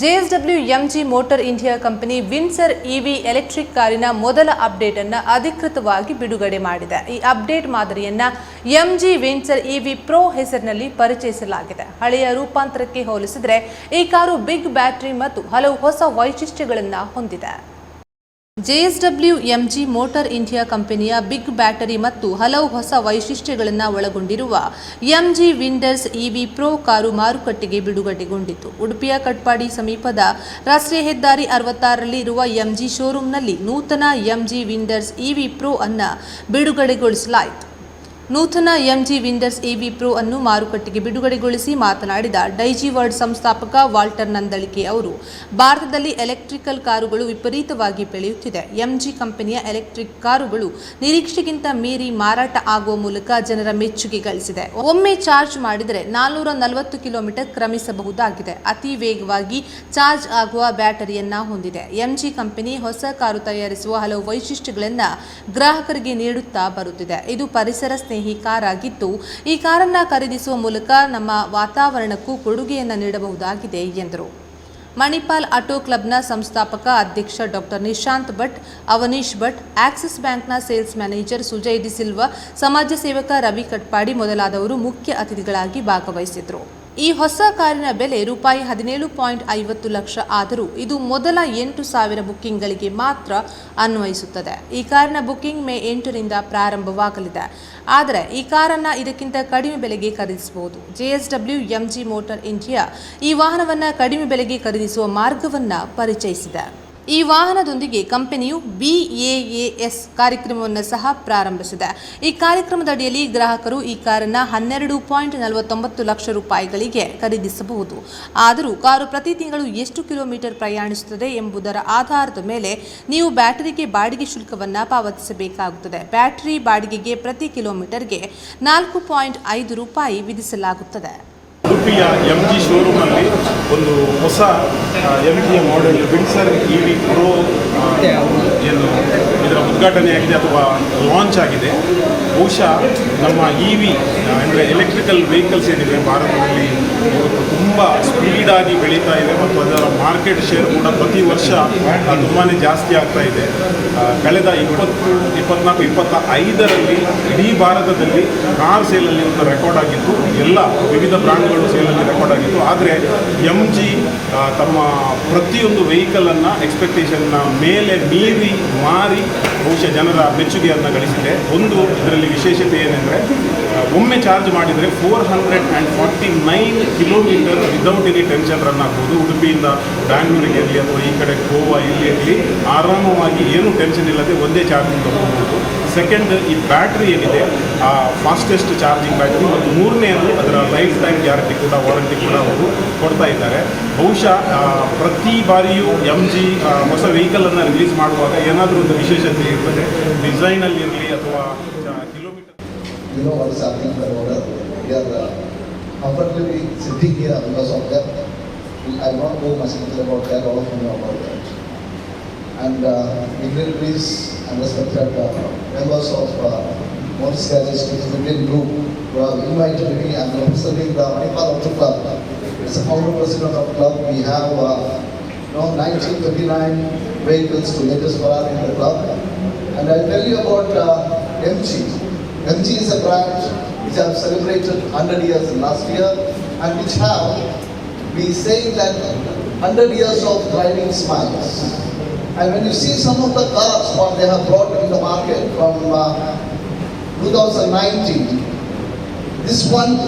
JSW MG motor India company Windsor EV electric ಕಾರಿನ ಮೊದಲ update ಅನ್ನು ಅಧಿಕೃತವಾಗಿ ಬಿಡುಗಡೆ ಮಾಡಿದೆ. ಈ ಅಪ್ಡೇಟ್ ಮಾದರಿಯನ್ನ ಎಂಜಿ ವಿನ್ಸರ್ ಇವಿ ಪ್ರೋ ಹೆಸರಿನಲ್ಲಿ ಪರಿಚಯಿಸಲಾಗಿದೆ. ಹಳೆಯ ರೂಪಾಂತರಕ್ಕೆ ಹೋಲಿಸಿದರೆ ಈ ಕಾರು ಬಿಗ್ ಬ್ಯಾಟರಿ ಮತ್ತು ಹಲವು ಹೊಸ ವೈಶಿಷ್ಟ್ಯಗಳನ್ನು ಹೊಂದಿದೆ. ಜೆಎಸ್ಡಬ್ಲ್ಯೂ ಎಂಜಿ ಮೋಟಾರ್ ಇಂಡಿಯಾ ಕಂಪನಿಯ ಬಿಗ್ ಬ್ಯಾಟರಿ ಮತ್ತು ಹಲವು ಹೊಸ ವೈಶಿಷ್ಟ್ಯಗಳನ್ನು ಒಳಗೊಂಡಿರುವ MG Windsor EV pro car ಮಾರುಕಟ್ಟೆಗೆ ಬಿಡುಗಡೆಗೊಂಡಿತು. ಉಡುಪಿಯ ಕಟ್ಪಾಡಿ ಸಮೀಪದ ರಾಷ್ಟ್ರೀಯ ಹೆದ್ದಾರಿ ಅರವತ್ತಾರರಲ್ಲಿ ಇರುವ ಎಂಜಿ ಶೋರೂಂನಲ್ಲಿ ನೂತನ ಎಂಜಿ ವಿಂಡರ್ಸ್ ಇವಿ ಪ್ರೋ ಅನ್ನು ಬಿಡುಗಡೆಗೊಳಿಸಲಾಯಿತು. ನೂತನ ಎಂಜಿ ವಿಂಡರ್ಸ್ ಎಬಿ ಪ್ರೋ ಅನ್ನು ಮಾರುಕಟ್ಟೆಗೆ ಬಿಡುಗಡೆಗೊಳಿಸಿ ಮಾತನಾಡಿದ ಡೈಜಿ ವರ್ಡ್ ಸಂಸ್ಥಾಪಕ ವಾಲ್ಟರ್ ನಂದಳಿಕೆ ಅವರು, ಭಾರತದಲ್ಲಿ ಎಲೆಕ್ಟ್ರಿಕಲ್ ಕಾರುಗಳು ವಿಪರೀತವಾಗಿ ಬೆಳೆಯುತ್ತಿದೆ. ಎಂಜಿ ಕಂಪನಿಯ ಎಲೆಕ್ಟ್ರಿಕ್ ಕಾರುಗಳು ನಿರೀಕ್ಷೆಗಿಂತ ಮೀರಿ ಮಾರಾಟ ಆಗುವ ಮೂಲಕ ಜನರ ಮೆಚ್ಚುಗೆ ಗಳಿಸಿದೆ. ಒಮ್ಮೆ ಚಾರ್ಜ್ ಮಾಡಿದರೆ ನಾಲ್ನೂರ ನಲವತ್ತು ಕಿಲೋಮೀಟರ್ ಕ್ರಮಿಸಬಹುದಾಗಿದೆ. ಅತಿ ವೇಗವಾಗಿ ಚಾರ್ಜ್ ಆಗುವ ಬ್ಯಾಟರಿಯನ್ನ ಹೊಂದಿದೆ. ಎಂಜಿ ಕಂಪನಿ ಹೊಸ ಕಾರು ತಯಾರಿಸುವ ಹಲವು ವೈಶಿಷ್ಟ್ಯಗಳನ್ನು ಗ್ರಾಹಕರಿಗೆ ನೀಡುತ್ತಾ ಬರುತ್ತಿದೆ. ಇದು ಪರಿಸರ ಸ್ನೇಹಿ ಕಾರಾಗಿದ್ದು ಈ ಕಾರನ್ನ ಖರೀದಿಸುವ ಮೂಲಕ ನಮ್ಮ ವಾತಾವರಣಕ್ಕೂ ಕೊಡುಗೆಯನ್ನು ನೀಡಬಹುದಾಗಿದೆ ಎಂದರು. ಮಣಿಪಾಲ್ ಆಟೋ ಕ್ಲಬ್ನ ಸಂಸ್ಥಾಪಕ ಅಧ್ಯಕ್ಷ ಡಾಕ್ಟರ್ ನಿಶಾಂತ್ ಭಟ್, ಅವನೀಶ್ ಭಟ್, ಆಕ್ಸಿಸ್ ಬ್ಯಾಂಕ್ನ sales manager Sujay D Silva, ಸಮಾಜ ಸೇವಕ ರವಿ ಕಟ್ಪಾಡಿ ಮೊದಲಾದವರು ಮುಖ್ಯ ಅತಿಥಿಗಳಾಗಿ ಭಾಗವಹಿಸಿದ್ರು ಈ ಹೊಸ ಕಾರಿನ ಬೆಲೆ ರೂಪಾಯಿ ಹದಿನೇಳು ಪಾಯಿಂಟ್ ಐವತ್ತು ಲಕ್ಷ ಆದರೂ ಇದು ಮೊದಲ ಎಂಟು ಸಾವಿರ ಬುಕ್ಕಿಂಗ್ಗಳಿಗೆ ಮಾತ್ರ ಅನ್ವಯಿಸುತ್ತದೆ. ಈ ಕಾರಿನ ಬುಕ್ಕಿಂಗ್ ಮೇ ಎಂಟರಿಂದ ಪ್ರಾರಂಭವಾಗಲಿದೆ. ಆದರೆ ಈ ಕಾರನ್ನು ಇದಕ್ಕಿಂತ ಕಡಿಮೆ ಬೆಲೆಗೆ ಖರೀದಿಸಬಹುದು. ಜೆಎಸ್ಡಬ್ಲ್ಯೂ ಎಂಜಿ ಮೋಟಾರ್ ಇಂಡಿಯಾ ಈ ವಾಹನವನ್ನು ಕಡಿಮೆ ಬೆಲೆಗೆ ಖರೀದಿಸುವ ಮಾರ್ಗವನ್ನು ಪರಿಚಯಿಸಿದೆ. ಈ ವಾಹನದೊಂದಿಗೆ ಕಂಪನಿಯು ಬಿಎಎಎಸ್ ಕಾರ್ಯಕ್ರಮವನ್ನು ಸಹ ಪ್ರಾರಂಭಿಸಿದೆ. ಈ ಕಾರ್ಯಕ್ರಮದ ಅಡಿಯಲ್ಲಿ ಗ್ರಾಹಕರು ಈ ಕಾರನ್ನು ಹನ್ನೆರಡು ಪಾಯಿಂಟ್ ನಲವತ್ತೊಂಬತ್ತು ಲಕ್ಷ ರೂಪಾಯಿಗಳಿಗೆ ಖರೀದಿಸಬಹುದು. ಆದರೂ ಕಾರು ಪ್ರತಿ ತಿಂಗಳು ಎಷ್ಟು ಕಿಲೋಮೀಟರ್ ಪ್ರಯಾಣಿಸುತ್ತದೆ ಎಂಬುದರ ಆಧಾರದ ಮೇಲೆ ನೀವು ಬ್ಯಾಟರಿಗೆ ಬಾಡಿಗೆ ಶುಲ್ಕವನ್ನು ಪಾವತಿಸಬೇಕಾಗುತ್ತದೆ. ಬ್ಯಾಟರಿ ಬಾಡಿಗೆಗೆ ಪ್ರತಿ ಕಿಲೋಮೀಟರ್ಗೆ ನಾಲ್ಕು ಪಾಯಿಂಟ್ ಐದು ರೂಪಾಯಿ ವಿಧಿಸಲಾಗುತ್ತದೆ. ಉಡುಪಿಯ ಎಂ ಜಿ ಶೋರೂಮಲ್ಲಿ ಒಂದು ಹೊಸ M ಜಿಯ model Windsor E V pro ಏನು ಇದರ ಉದ್ಘಾಟನೆ ಆಗಿದೆ ಅಥವಾ ಲಾಂಚ್ ಆಗಿದೆ. ಬಹುಶಃ ನಮ್ಮ ಇ ವಿ ಅಂದರೆ ಎಲೆಕ್ಟ್ರಿಕಲ್ ವೆಹಿಕಲ್ಸ್ ಏನಿದೆ, ಭಾರತದಲ್ಲಿ ಇವತ್ತು ತುಂಬ ಸ್ಪೀಡಾಗಿ ಬೆಳೀತಾ ಇದೆ ಮತ್ತು ಅದರ ಮಾರ್ಕೆಟ್ ಶೇರ್ ಕೂಡ ಪ್ರತಿ ವರ್ಷ ತುಂಬಾ ಜಾಸ್ತಿ ಆಗ್ತಾ ಇದೆ. ಕಳೆದ ಇಪ್ಪತ್ತು, ಇಪ್ಪತ್ನಾಲ್ಕು ಇಪ್ಪತ್ತ ಐದರಲ್ಲಿ ಇಡೀ ಭಾರತದಲ್ಲಿ ಕಾರ್ ಸೇಲಲ್ಲಿ ಒಂದು ರೆಕಾರ್ಡ್ ಆಗಿತ್ತು. ಎಲ್ಲ ವಿವಿಧ ಬ್ರ್ಯಾಂಡ್ಗಳು ಸೇಲಲ್ಲಿ ರೆಕಾರ್ಡ್ ಆಗಿತ್ತು. ಆದರೆ ಎಂ ಜಿ ತಮ್ಮ ಪ್ರತಿಯೊಂದು ವೆಹಿಕಲನ್ನು ಎಕ್ಸ್ಪೆಕ್ಟೇಷನ್ನ ಮೇಲೆ ಮೀರಿ, ಮಾರಿ ಬಹುಶಃ ಜನರ ಮೆಚ್ಚುಗೆಯನ್ನು ಗಳಿಸಿದೆ. ಒಂದು, ಇದರಲ್ಲಿ ವಿಶೇಷತೆ ಏನೆಂದರೆ ಒಮ್ಮೆ ಚಾರ್ಜ್ ಮಾಡಿದರೆ four hundred and forty nine kilometre without any tension run ಆಗ್ಬೋದು. ಉಡುಪಿಯಿಂದ ಬ್ಯಾಂಗ್ಳೂರಿಗೆ ಇರಲಿ ಅಥವಾ ಈ ಕಡೆ ಗೋವಾ ಇಲ್ಲಿ ಇರಲಿ, ಆರಾಮವಾಗಿ ಏನು ಟೆನ್ಷನ್ ಇಲ್ಲದೆ ಒಂದೇ ಚಾರ್ಜಿಂಗ್ ತೊಗೊಬೋದು ಸೆಕೆಂಡ್ ಈ ಬ್ಯಾಟ್ರಿ ಏನಿದೆ, ಆ ಫಾಸ್ಟೆಸ್ಟ್ ಚಾರ್ಜಿಂಗ್ ಬ್ಯಾಟ್ರಿ ಮತ್ತು ಮೂರನೆಯದು ಅದರ ಲೈಫ್ ಟೈಮ್ ಗ್ಯಾರಂಟಿ ಕೂಡ ವಾರಂಟಿ ಕೂಡ ಅವರು ಕೊಡ್ತಾ ಇದ್ದಾರೆ. ಬಹುಶಃ ಪ್ರತಿ ಬಾರಿಯೂ ಎಂ ಜಿ ಹೊಸ ವೆಹಿಕಲನ್ನು ರಿಲೀಸ್ ಮಾಡುವಾಗ ಏನಾದರೂ ಒಂದು ವಿಶೇಷತೆ ಇರ್ತದೆ. ಡಿಸೈನಲ್ಲಿ ಇರಲಿ ಅಥವಾ you know what is happening in the border. We are uh, comfortably sitting here because of that. I will not go much detail about that, all of you know about that. And uh, dignitaries and respected uh, members of uh, Morris Garage Indian Group who have invited me and representing the Manipal Auto Club. It's a founder president of the club. We have uh, you know, 1929 vehicles to latest Ferrari in the club. And I'll tell you about uh. MG is a brand which have celebrated 100 years last year and which have been saying that 100 years of driving smiles. And when you see some of the cars what they have brought in the market from uh, 2019, this one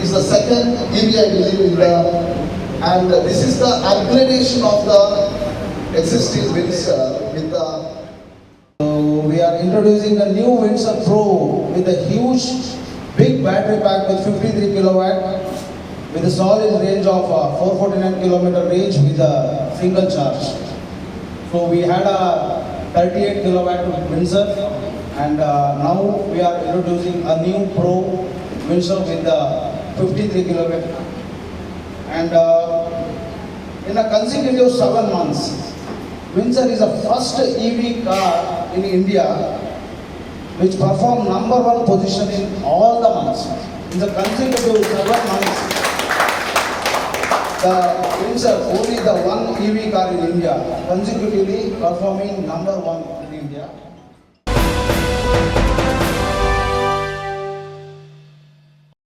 is the second EV I believe in the, and this is the upgradation of the existing wins uh, with the we are introducing the new Windsor Pro with a huge big battery pack with 53 kilowatt with a solid range of uh, 449 kilometer range with a single charge. So we had a 38 kilowatt Windsor and uh, now we are introducing a new Pro Windsor with a 53 kilowatt. And uh, in a consecutive seven months, Windsor is the first EV car in India which performed number one position in all the months. In the consecutive seven months, the himself only the one EV car in India, consecutively performing number one in India.